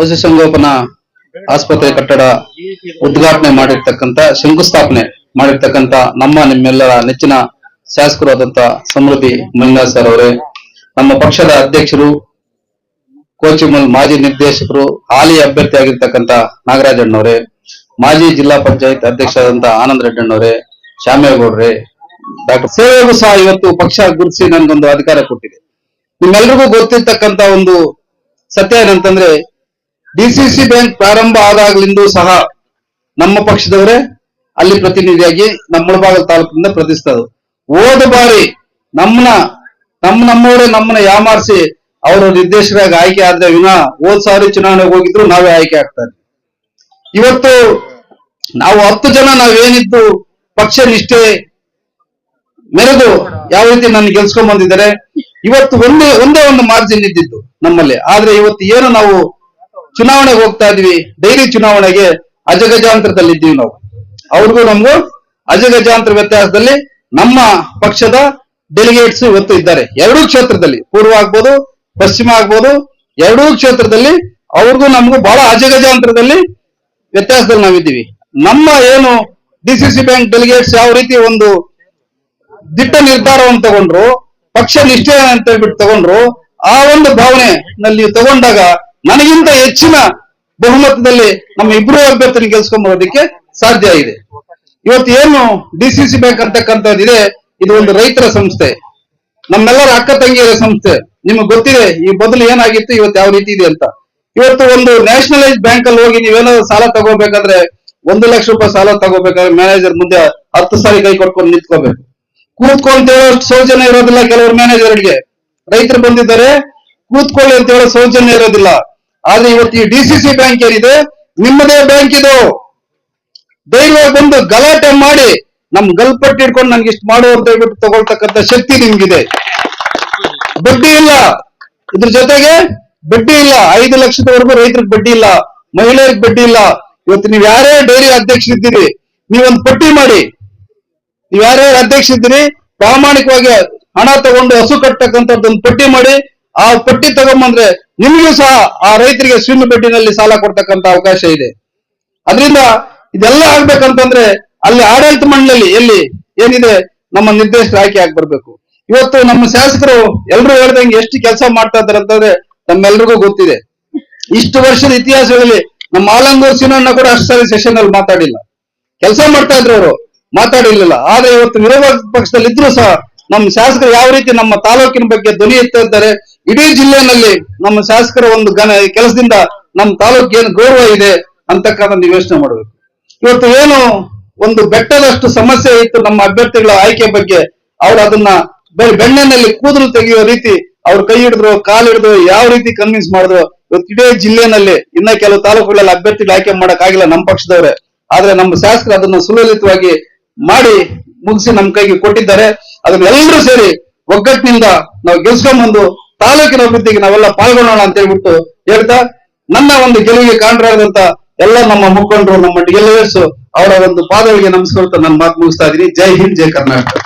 ಪಶುಸಂಗೋಪನಾ ಆಸ್ಪತ್ರೆ ಕಟ್ಟಡ ಉದ್ಘಾಟನೆ ಮಾಡಿರ್ತಕ್ಕಂತ ಶಂಕುಸ್ಥಾಪನೆ ಮಾಡಿರ್ತಕ್ಕಂತ ನಮ್ಮ ನಿಮ್ಮೆಲ್ಲರ ನೆಚ್ಚಿನ ಶಾಸಕರು ಆದಂತ ಸಮೃದ್ಧಿ ಮಂಜುನಾಥ್ ಸರ್ ಅವರೇ, ನಮ್ಮ ಪಕ್ಷದ ಅಧ್ಯಕ್ಷರು, ಕೋಚಿಮಲ್ ಮಾಜಿ ನಿರ್ದೇಶಕರು, ಹಾಲಿ ಅಭ್ಯರ್ಥಿ ಆಗಿರ್ತಕ್ಕಂತ ನಾಗರಾಜಣ್ಣವರೇ, ಮಾಜಿ ಜಿಲ್ಲಾ ಪಂಚಾಯತ್ ಅಧ್ಯಕ್ಷರಾದಂತ ಆನಂದ್ ರೆಡ್ಡಣ್ಣವರೇ ಶ್ಯಾಮೇಗೌಡ್ರೆ ಡಾಕ್ಟರ್ ಸೇವೆಗೂ ಸಹ ಇವತ್ತು ಪಕ್ಷ ಗುರುತಿಸಿ ನನ್ಗೊಂದು ಅಧಿಕಾರ ಕೊಟ್ಟಿದೆ. ನಿಮ್ಮೆಲ್ರಿಗೂ ಗೊತ್ತಿರ್ತಕ್ಕಂತ ಒಂದು ಸತ್ಯ ಏನಂತಂದ್ರೆ ಡಿಸಿಸಿ ಬ್ಯಾಂಕ್ ಪ್ರಾರಂಭ ಆದಾಗ್ಲಿಂದೂ ಸಹ ನಮ್ಮ ಪಕ್ಷದವರೇ ಅಲ್ಲಿ ಪ್ರತಿನಿಧಿಯಾಗಿ ನಮ್ಮ ಮುಳಬಾಗಲ್ ತಾಲೂಕಿನಿಂದ ಪ್ರತಿಸ್ತರು ಹೋದ ಬಾರಿ ನಮ್ಮನ್ನ ನಮ್ಮ ನಮ್ಮವರೇ ನಮ್ಮನ್ನ ಯಾಮಾರಿಸಿ ಅವರು ನಿರ್ದೇಶಕರಾಗಿ ಆಯ್ಕೆ ಆದ್ರೆ ವಿನ ಹೋದ್ ಸಾರಿ ಚುನಾವಣೆಗೆ ಹೋಗಿದ್ರು, ನಾವೇ ಆಯ್ಕೆ ಆಗ್ತಾ ಇವತ್ತು ನಾವು ಹತ್ತು ಜನ ನಾವೇನಿದ್ದು ಪಕ್ಷ ನಿಷ್ಠೆ ಮೆರೆದು ಯಾವ ರೀತಿ ನನ್ನ ಗೆಲ್ಸ್ಕೊಂಡ್ ಬಂದಿದ್ದಾರೆ, ಇವತ್ತು ಒಂದೇ ಒಂದೇ ಒಂದು ಮಾರ್ಜಿನ್ ಇದ್ದಿದ್ದು ನಮ್ಮಲ್ಲಿ. ಆದ್ರೆ ಇವತ್ತು ಏನು ನಾವು ಚುನಾವಣೆಗೆ ಹೋಗ್ತಾ ಇದ್ವಿ. ಡೈಲಿ ಚುನಾವಣೆಗೆ ಅಜಗಜಾಂತರದಲ್ಲಿ ಇದ್ದೀವಿ ನಾವು. ಅವ್ರಿಗೂ ನಮಗೂ ಅಜಗಜಾಂತರ ವ್ಯತ್ಯಾಸದಲ್ಲಿ ನಮ್ಮ ಪಕ್ಷದ ಡೆಲಿಗೇಟ್ಸ್ ಇವತ್ತು ಇದ್ದಾರೆ. ಎರಡೂ ಕ್ಷೇತ್ರದಲ್ಲಿ, ಪೂರ್ವ ಆಗ್ಬೋದು, ಪಶ್ಚಿಮ ಆಗ್ಬೋದು, ಎರಡೂ ಕ್ಷೇತ್ರದಲ್ಲಿ ಅವ್ರಿಗೂ ನಮಗೂ ಬಹಳ ಅಜಗಜಾಂತರದಲ್ಲಿ ವ್ಯತ್ಯಾಸದಲ್ಲಿ ನಾವಿದ್ದೀವಿ. ನಮ್ಮ ಏನು D C C bank delegates ಯಾವ ರೀತಿ ಒಂದು ದಿಟ್ಟ ನಿರ್ಧಾರವನ್ನು ತಗೊಂಡ್ರು, ಪಕ್ಷ ನಿಷ್ಠೆ ಅಂತ ಹೇಳ್ಬಿಟ್ಟು ತಗೊಂಡ್ರು, ಆ ಒಂದು ಭಾವನೆ ನಲ್ಲಿ ತಗೊಂಡಾಗ ನನಗಿಂತ ಹೆಚ್ಚಿನ ಬಹುಮತದಲ್ಲಿ ನಮ್ಮ ಇಬ್ಬರು ಅಭ್ಯರ್ಥಿನ ಗೆಲ್ಸ್ಕೊಂಡ್ ಬರೋದಕ್ಕೆ ಸಾಧ್ಯ ಇದೆ. ಇವತ್ತು ಏನು ಡಿ ಸಿ ಸಿ ಬ್ಯಾಂಕ್ ಅಂತಕ್ಕಂಥದ್ದಿದೆ, ಇದು ಒಂದು ರೈತರ ಸಂಸ್ಥೆ. ನಮ್ಮೆಲ್ಲರ ಅಕ್ಕ ತಂಗಿಯರ ಸಂಸ್ಥೆ. ನಿಮಗೆ ಗೊತ್ತಿದೆ, ಈ ಬದಲು ಏನಾಗಿತ್ತು, ಇವತ್ತು ಯಾವ ರೀತಿ ಇದೆ ಅಂತ. ಇವತ್ತು ಒಂದು ನ್ಯಾಷನಲೈಸ್ ಬ್ಯಾಂಕ್ ಅಲ್ಲಿ ಹೋಗಿ ನೀವೇನಾದ್ರು ಸಾಲ ತಗೋಬೇಕಾದ್ರೆ ಒಂದು ಲಕ್ಷ ರೂಪಾಯಿ ಸಾಲ ತಗೋಬೇಕಾದ್ರೆ ಮ್ಯಾನೇಜರ್ ಮುಂದೆ ಹತ್ತು ಸಾರಿ ಕೈ ಕೊಟ್ಕೊಂಡು ನಿಂತ್ಕೋಬೇಕು. ಕೂತ್ಕೊಂತ ಹೇಳೋಷ್ಟು ಸೌಜನ್ಯ ಇರೋದಿಲ್ಲ ಕೆಲವರು ಮ್ಯಾನೇಜರ್ಗೆ. ರೈತರು ಬಂದಿದ್ದಾರೆ, ಕೂತ್ಕೊಳ್ಳಿ ಅಂತ ಹೇಳೋ ಸೌಜನ್ಯ ಇರೋದಿಲ್ಲ. ಆದ್ರೆ ಇವತ್ತು ಈ ಡಿ ಸಿ ಬ್ಯಾಂಕ್ ಏನಿದೆ, ನಿಮ್ಮದೇ ಬ್ಯಾಂಕ್ ಇದು. ಧೈರ್ಯ ಬಂದು ಗಲಾಟೆ ಮಾಡಿ, ನಮ್ ಗಲ್ಪಟ್ಟಿ ಇಟ್ಕೊಂಡು ನನ್ಗೆ ಇಷ್ಟು ಮಾಡು ಅಂತ ಹೇಳ್ಬಿಟ್ಟು ತಗೊಳ್ತಕ್ಕಂತ ಶಕ್ತಿ ನಿಮ್ಗಿದೆ. ಬಡ್ಡಿ ಇಲ್ಲ. ಇದ್ರ ಜೊತೆಗೆ ಬಡ್ಡಿ ಇಲ್ಲ. ಐದು ಲಕ್ಷದವರೆಗೂ ರೈತರಿಗೆ ಬಡ್ಡಿ ಇಲ್ಲ. ಮಹಿಳೆಯರಿಗೆ ಬಡ್ಡಿ ಇಲ್ಲ. ಇವತ್ತು ನೀವ್ ಯಾರೇ ಡೈರಿ ಅಧ್ಯಕ್ಷರಿದ್ದೀರಿ, ನೀವೊಂದು ಪಟ್ಟಿ ಮಾಡಿ. ನೀವ್ ಯಾರ್ಯಾರು ಅಧ್ಯಕ್ಷರಿದ್ದೀರಿ, ಪ್ರಾಮಾಣಿಕವಾಗಿ ಹಣ ತಗೊಂಡು ಹಸು ಕಟ್ಟಕ್ಕಂಥದ್ದೊಂದು ಪಟ್ಟಿ ಮಾಡಿ ಆ ಪಟ್ಟಿ ತಗೊಂಬಂದ್ರೆ ನಿಮಗೂ ಸಹ ಆ ರೈತರಿಗೆ ಶೂನ್ಯ ಬೆಟ್ಟಿನಲ್ಲಿ ಸಾಲ ಕೊಡ್ತಕ್ಕಂತ ಅವಕಾಶ ಇದೆ. ಅದರಿಂದ ಇದೆಲ್ಲ ಆಗ್ಬೇಕಂತಂದ್ರೆ ಅಲ್ಲಿ ಆಡಳಿತ ಮಂಡಳಿ ಎಲ್ಲಿ ಏನಿದೆ ನಮ್ಮ ನಿರ್ದೇಶಕರು ಆಯ್ಕೆ ಆಗಿ ಬರ್ಬೇಕು ಇವತ್ತು ನಮ್ಮ ಶಾಸಕರು ಎಲ್ರು ಹೇಳ್ದಂಗೆ ಎಷ್ಟು ಕೆಲಸ ಮಾಡ್ತಾ ಇದ್ದಾರೆ ಅಂತಂದ್ರೆ ನಮ್ಮೆಲ್ರಿಗೂ ಗೊತ್ತಿದೆ. ಇಷ್ಟು ವರ್ಷದ ಇತಿಹಾಸದಲ್ಲಿ ನಮ್ಮ ಆಲಂಗೂರ್ ಸಿನಣ್ಣ ಕೂಡ ಅಷ್ಟು ಸಾರಿ ಸೆಷನ್ ಅಲ್ಲಿ ಮಾತಾಡಿಲ್ಲ. ಕೆಲಸ ಮಾಡ್ತಾ ಇದ್ರು ಅವರು, ಮಾತಾಡಿರ್ಲಿಲ್ಲ. ಆದ್ರೆ ಇವತ್ತು ವಿರೋಧ ಪಕ್ಷದಲ್ಲಿ ಇದ್ರು ಸಹ ನಮ್ಮ ಶಾಸಕರು ಯಾವ ರೀತಿ ನಮ್ಮ ತಾಲೂಕಿನ ಬಗ್ಗೆ ಧ್ವನಿ ಎತ್ತಾ ಇದ್ದಾರೆ ಇಡೀ ಜಿಲ್ಲೆನಲ್ಲಿ ನಮ್ಮ ಶಾಸಕರ ಒಂದು ಘನ ಕೆಲಸದಿಂದ ನಮ್ಮ ತಾಲೂಕಿಗೆ ಏನು ಗೌರವ ಇದೆ ಅಂತಕ್ಕಂಥ ಯೋಚನೆ ಮಾಡಬೇಕು. ಇವತ್ತು ಏನು ಒಂದು ಬೆಟ್ಟದಷ್ಟು ಸಮಸ್ಯೆ ಇತ್ತು ನಮ್ಮ ಅಭ್ಯರ್ಥಿಗಳ ಆಯ್ಕೆ ಬಗ್ಗೆ. ಅವ್ರು ಅದನ್ನ ಬೆಣ್ಣೆನಲ್ಲಿ ಕೂದಲು ತೆಗೆಯುವ ರೀತಿ ಅವ್ರು ಕೈ ಹಿಡಿದ್ರು, ಕಾಲು ಹಿಡಿದ್ರು, ಯಾವ ರೀತಿ ಕನ್ವಿನ್ಸ್ ಮಾಡಿದ್ರು. ಇವತ್ತು ಇಡೀ ಜಿಲ್ಲೆನಲ್ಲಿ ಇನ್ನ ಕೆಲವು ತಾಲೂಕುಗಳಲ್ಲಿ ಅಭ್ಯರ್ಥಿಗಳು ಆಯ್ಕೆ ಮಾಡಕ್ ಆಗಿಲ್ಲ ನಮ್ಮ ಪಕ್ಷದವ್ರೆ. ಆದ್ರೆ ನಮ್ಮ ಶಾಸಕರು ಅದನ್ನ ಸುಲಲಿತವಾಗಿ ಮಾಡಿ ಮುಗಿಸಿ ನಮ್ಮ ಕೈಗೆ ಕೊಟ್ಟಿದ್ದಾರೆ. ಅದನ್ನೆಲ್ಲರೂ ಸೇರಿ ಒಗ್ಗಟ್ಟಿನಿಂದ ನಾವು ಗೆಲ್ಸ್ಕೊಂಡ್ಬಂದು ತಾಲೂಕಿನ ಅಭಿವೃದ್ಧಿಗೆ ನಾವೆಲ್ಲ ಪಾಲ್ಗೊಳ್ಳೋಣ ಅಂತ ಹೇಳ್ಬಿಟ್ಟು ಹೇಳ್ತಾ, ನನ್ನ ಒಂದು ಗೆಲುವಿಗೆ ಕಾರಣರಾದಂತ ಎಲ್ಲ ನಮ್ಮ ಮುಖಂಡರು, ನಮ್ಮ ಡೆಲಿಗೇಟ್ಸ್ ಅವರ ಒಂದು ಪಾದಗಳಿಗೆ ನಮಸ್ಕರಿಸ್ತಾ ನನ್ನ ಮಾತು ಮುಗಿಸ್ತಾ ಇದೀನಿ ಜೈ ಹಿಂದ್, ಜೈ ಕರ್ನಾಟಕ.